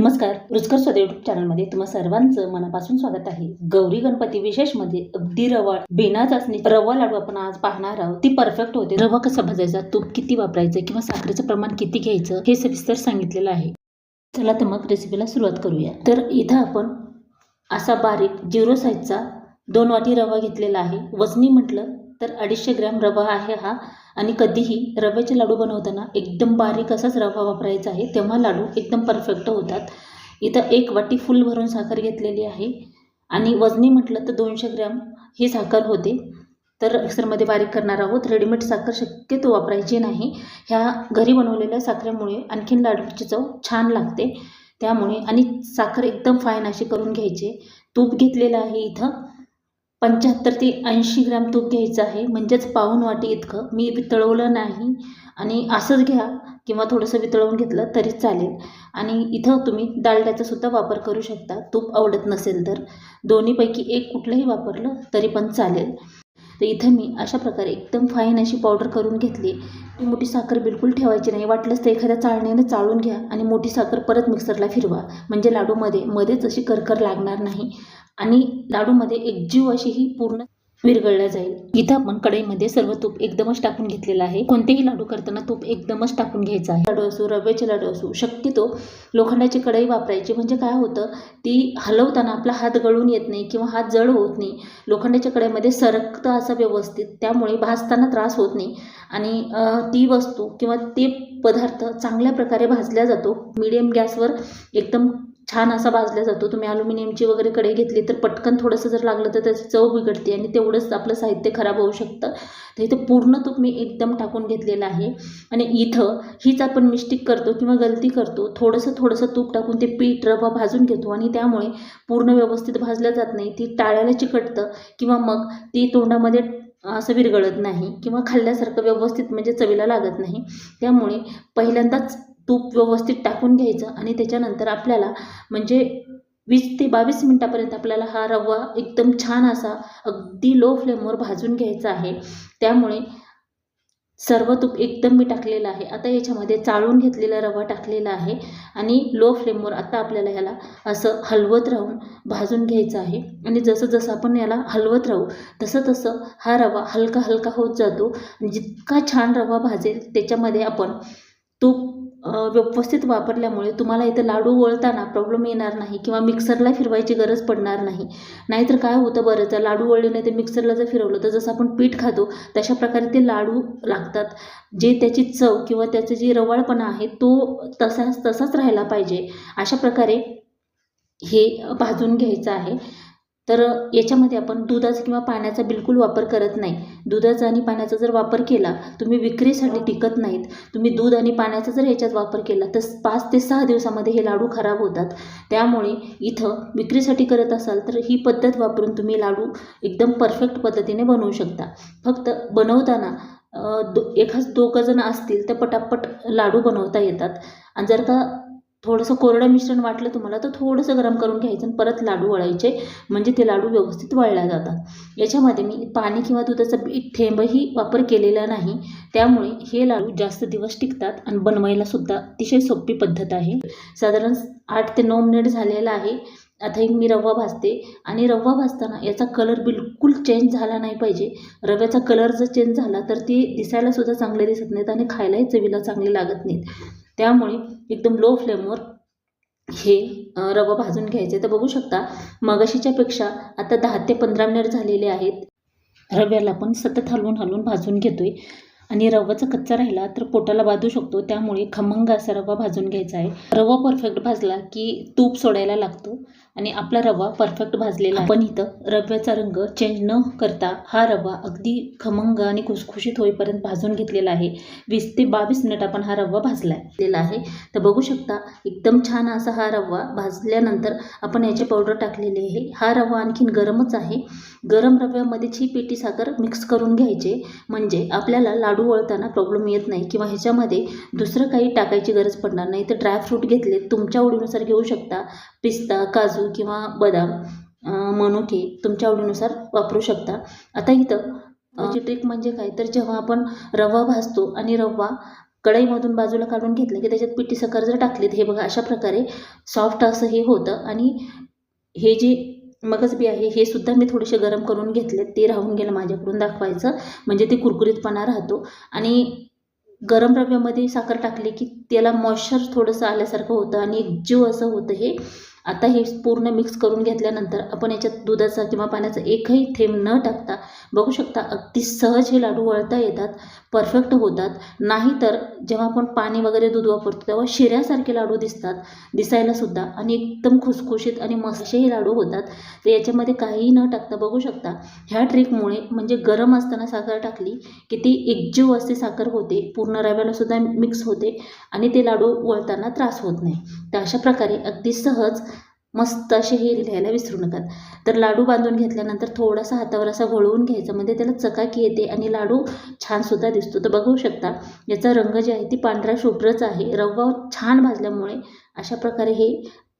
नमस्कार रुचकर स्वतः युट्यूब चॅनलमध्ये तुम्हा सर्वांचं मनापासून स्वागत आहे. गौरी गणपती विशेषमध्ये म्हणजे अगदी रवा बिना चाचणी रवा लाडू आपण आज पाहणार आहोत. ती परफेक्ट होते. रवा कसा भाजायचा तूप किती वापरायचं किंवा साखरेचं प्रमाण किती घ्यायचं हे सविस्तर सांगितलेलं आहे. चला तर मग रेसिपीला सुरुवात करूया. तर इथं आपण असा बारीक झिरो साईजचा दोन वाटी रवा घेतलेला आहे. वजनी म्हटलं तर अडीचशे ग्रॅम रवा आहे हा. आणि कधीही रव्याचे लाडू बनवताना एकदम बारीक असाच रवा वापरायचा आहे. तेव्हा लाडू एकदम परफेक्ट होतात. इथं एक वाटी फुल भरून साखर घेतलेली आहे. आणि वजनी म्हटलं तर दोनशे ग्रॅम ही साखर होते. तर मिक्सरमध्ये बारीक करणार आहोत. रेडीमेड साखर शक्यतो वापरायची नाही. ह्या घरी बनवलेल्या साखरेमुळे आणखीन लाडूची चव छान लागते. त्यामुळे आणि साखर एकदम फाईन अशी करून घ्यायची. तूप घेतलेलं आहे इथं. पंच्याहत्तर ते ऐंशी ग्रॅम तूप घ्यायचं आहे. म्हणजेच पाऊण वाटी इतकं. मी वितळवलं नाही. आणि असंच घ्या किंवा थोडंसं वितळवून घेतलं तरी चालेल. आणि इथं तुम्ही डालड्याचा सुद्धा वापर करू शकता. तूप आवडत नसेल तर. दोन्हीपैकी एक कुठलंही वापरलं तरी पण चालेल. तर इथं मी अशा प्रकारे एकदम फाईन अशी पावडर करून घेतली. ती मोठी साखर बिलकुल ठेवायची नाही. वाटलंच तर एखाद्या चाळणीने चाळून घ्या आणि मोठी साखर परत मिक्सरला फिरवा. म्हणजे लाडूमध्ये मध्येच अशी करकर लागणार नाही. आणि लाडूमध्ये एक जीव अशी ही पूर्ण विरगळला जाईल. इथं आपण कढईमध्ये सर्व तूप एकदमच टाकून घेतलेलं आहे. कोणतेही लाडू करताना तूप एकदमच टाकून घ्यायचं आहे. लाडू असो रव्याचे लाडू असो शक्यतो लोखंडाची कढई वापरायची. म्हणजे काय होतं ती हलवताना आपला हात गळून येत नाही किंवा हात जड होत नाही. लोखंडाच्या कढईमध्ये सरकतं असं व्यवस्थित. त्यामुळे भाजताना त्रास होत नाही. आणि ती वस्तू किंवा ते पदार्थ चांगल्या प्रकारे भाजल्या जातो. मिडियम गॅसवर एकदम छान असा भाजला जातो. तुम्ही अल्युमिनियमची वगैरे कढई घेतली तर पटकन थोडंसं जर लागलं तर त्याची चव बिघडते आणि तेवढंच आपलं साहित्य खराब होऊ शकतं. तर इथं पूर्ण तूप मी एकदम टाकून घेतलेलं आहे. आणि इथं हीच आपण मिस्टेक करतो किंवा गलती करतो थोडंसं थोडंसं तूप टाकून ते पीठ रवा भाजून घेतो आणि त्यामुळे पूर्ण व्यवस्थित भाजलं जात नाही. ती टाळ्याला चिकटतं किंवा मग ती तोंडामध्ये असं विरघळत नाही किंवा खाल्ल्यासारखं व्यवस्थित म्हणजे चवीला लागत नाही. त्यामुळे पहिल्यांदाच तूप व्यवस्थित टाकून घ्यायचं आणि त्याच्यानंतर आपल्याला म्हणजे वीस ते बावीस मिनटापर्यंत आपल्याला हा रवा एकदम छान असा अगदी लो फ्लेमवर भाजून घ्यायचा आहे. त्यामुळे सर्व तूप एकदम मी टाकलेलं आहे. आता याच्यामध्ये चाळून घेतलेला रवा टाकलेला आहे आणि लो फ्लेमवर आता आपल्याला ह्याला असं हलवत राहून भाजून घ्यायचं आहे. आणि जसं जसं आपण याला हलवत राहू तसं तसं हा रवा हलका हलका होत जातो. जितका छान रवा भाजेल त्याच्यामध्ये आपण तूप व्यवस्थित वापरल्यामुळे तुम्हाला इथं लाडू वळताना प्रॉब्लेम येणार नाही किंवा मिक्सरला फिरवायची गरज पडणार नाही. नाहीतर काय होतं बरं जर लाडू वळले नाही तर मिक्सरला जर फिरवलं तर जसं आपण पीठ खातो तशा प्रकारे ते लाडू लागतात. जे त्याची चव किंवा त्याचं जी रवाळपणा आहे तो तसाच तसाच राहायला पाहिजे. अशा प्रकारे हे भाजून घ्यायचं आहे. तर याच्यामध्ये आपण दुधाचा किंवा पाण्याचा बिलकुल वापर करत नाही. दुधाचा आणि पाण्याचा जर वापर केला तुम्ही विक्रीसाठी टिकत नाहीत. तुम्ही दूध आणि पाण्याचा जर ह्याच्यात वापर केला तर पाच ते सहा दिवसामध्ये हे लाडू खराब होतात. त्यामुळे इथं विक्रीसाठी करत असाल तर ही पद्धत वापरून तुम्ही लाडू एकदम परफेक्ट पद्धतीने बनवू शकता. फक्त बनवताना दो एखाद दोघं जण असतील तर पटापट लाडू बनवता येतात. आणि जर का थोडंसं कोरडं मिश्रण वाटलं तुम्हाला तर थोडंसं गरम करून घ्यायचं आणि परत लाडू वळायचे. म्हणजे ते लाडू व्यवस्थित वळल्या जातात. याच्यामध्ये मी पाणी किंवा दुधाचा एक थेंबही वापर केलेला नाही. त्यामुळे हे लाडू जास्त दिवस टिकतात आणि बनवायलासुद्धा अतिशय सोपी पद्धत आहे. साधारण आठ ते नऊ मिनिट झालेलं आहे. आता एक मी रवा भाजते आणि रवा भाजताना याचा कलर बिलकुल चेंज झाला नाही पाहिजे. रव्याचा कलर जर चेंज झाला तर ते दिसायला सुद्धा चांगले दिसत नाहीत आणि खायलाही चवीला चांगले लागत नाहीत. त्यामुळे एकदम लो फ्लेमवर हे रवा भाजून घ्यायचे. तर बघू शकता मगाशीच्यापेक्षा आता दहा ते पंधरा मिनिट झालेले आहेत. रव्याला पण सतत हलवून हलवून भाजून घेतोय. आणि रवाचा कच्चा राहिला तर पोटाला बाजू शकतो. त्यामुळे खमंग असा रवा भाजून घ्यायचा आहे. रवा परफेक्ट भाजला की तूप सोडायला लागतो आणि आपला रवा परफेक्ट भाजलेला आपण इथं रव्याचा रंग चेंज न करता हा रवा अगदी खमंग आणि खुसखुशीत होईपर्यंत भाजून घेतलेला आहे. वीस ते बावीस मिनिट आपण हा रवा भाजला आहे. तर बघू शकता एकदम छान असा हा रवा भाजल्यानंतर आपण याची पावडर टाकलेली आहे. हा रवा आणखीन गरमच आहे. गरम रव्यामध्ये छी पेटी साखर मिक्स करून घ्यायचे. म्हणजे आपल्याला लाडू वळताना प्रॉब्लेम येत नाही किंवा ह्याच्यामध्ये दुसरं काही टाकायची गरज पडणार नाही तर ड्रायफ्रूट घेतले तुमच्या आवडीनुसार घेऊ शकता. पिस्ता काजू किंवा बदाम मनुके तुमच्या आवडीनुसार वापरू शकता. आता इथं अं, ची ट्रिक म्हणजे काय? तर जेव्हा आपण रवा भाजतो आणि रवा कढईमधून बाजूला काढून घेतलं की त्याच्यात पिठी साखर जर टाकलीत हे बघा अशा प्रकारे सॉफ्ट असं हे होतं आणि हे जे मगज बी आहे. हे सुद्धा मी थोडेसे गरम करून घेतले ते राहून गेलं माझ्याकडून दाखवायचं. म्हणजे ते कुरकुरीतपणा राहतो. आणि गरम रव्यामध्ये साखर टाकली की त्याला मॉइश्चर थोडंसं आल्यासारखं होतं आणि एक जीव असं होतं हे. आता हे पूर्ण मिक्स करून घेतल्यानंतर आपण याच्यात दुधाचा किंवा पाण्याचा एकही थेंब न टाकता बघू शकता अगदी सहज हे लाडू वळता येतात परफेक्ट होतात. नाहीतर जेव्हा आपण पाणी वगैरे दूध वापरतो तेव्हा शिऱ्यासारखे लाडू दिसतात दिसायला सुद्धा. आणि एकदम खुसखुशीत आणि मस्त हे लाडू होतात. तर याच्यामध्ये काहीही न टाकता बघू शकता ह्या ट्रिकमुळे म्हणजे गरम असताना साखर टाकली की ती एकजीव असते साखर होते पूर्ण रव्याला सुद्धा मिक्स होते आणि ते लाडू वळताना त्रास होत नाही. तर अशा प्रकारे अगदी सहज मस्त असे हे लिहायला विसरू नका. तर लाडू बांधून घेतल्यानंतर थोडासा हातावर असा वळवून घ्यायचा. म्हणजे त्याला चकाकी येते आणि लाडू छानसुद्धा दिसतो. तर बघू शकता याचा रंग जे आहे ती पांढरा शुभ्रच आहे. रवा छान भाजल्यामुळे अशा प्रकारे हे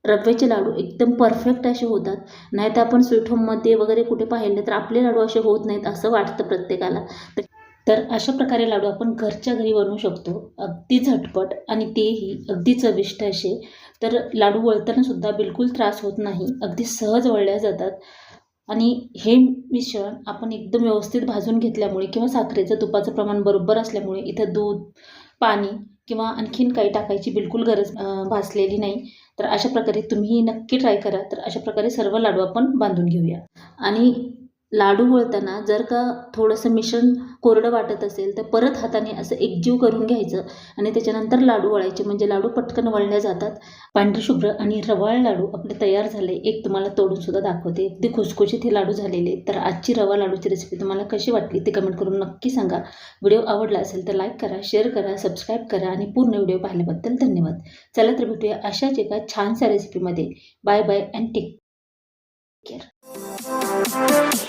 रव्याचे लाडू एकदम परफेक्ट असे होतात. नाही तर आपण स्वीट होममध्ये वगैरे कुठे पाहिले तर आपले लाडू असे होत नाहीत असं वाटतं प्रत्येकाला. तर तर अशा प्रकारे लाडू आपण घरच्या घरी बनवू शकतो. अगदी झटपट आणि तेही अगदी चविष्ट असे. तर लाडू वळतानासुद्धा बिलकुल त्रास होत नाही. अगदी सहज वळल्या जातात. आणि हे मिश्रण आपण एकदम व्यवस्थित भाजून घेतल्यामुळे किंवा साखरेचं तुपाचं प्रमाण बरोबर असल्यामुळे इथं दूध पाणी किंवा आणखीन काही टाकायची बिलकुल गरज भासलेली नाही. तर अशा प्रकारे तुम्ही नक्की ट्राय करा. तर अशा प्रकारे सर्व लाडू आपण बांधून घेऊया. आणि लाडू वळताना जर का थोडंसं मिश्रण कोरडं वाटत असेल तर परत हाताने असं एकजीव करून घ्यायचं आणि त्याच्यानंतर लाडू वळायचे. म्हणजे लाडू पटकन वळल्या जातात. पांढरे शुभ्र आणि रवाळ लाडू आपले तयार झाले. एक तुम्हाला तोडून सुद्धा दाखवते. अगदी खुसखुशीत हे लाडू झालेले. तर आजची रवा लाडूची रेसिपी तुम्हाला कशी वाटली ते कमेंट करून नक्की सांगा. व्हिडिओ आवडला असेल तर लाईक करा शेअर करा सबस्क्राईब करा आणि पूर्ण व्हिडिओ पाहिल्याबद्दल धन्यवाद. चला तर भेटूया अशाच एका छानशा रेसिपीमध्ये bye bye and take care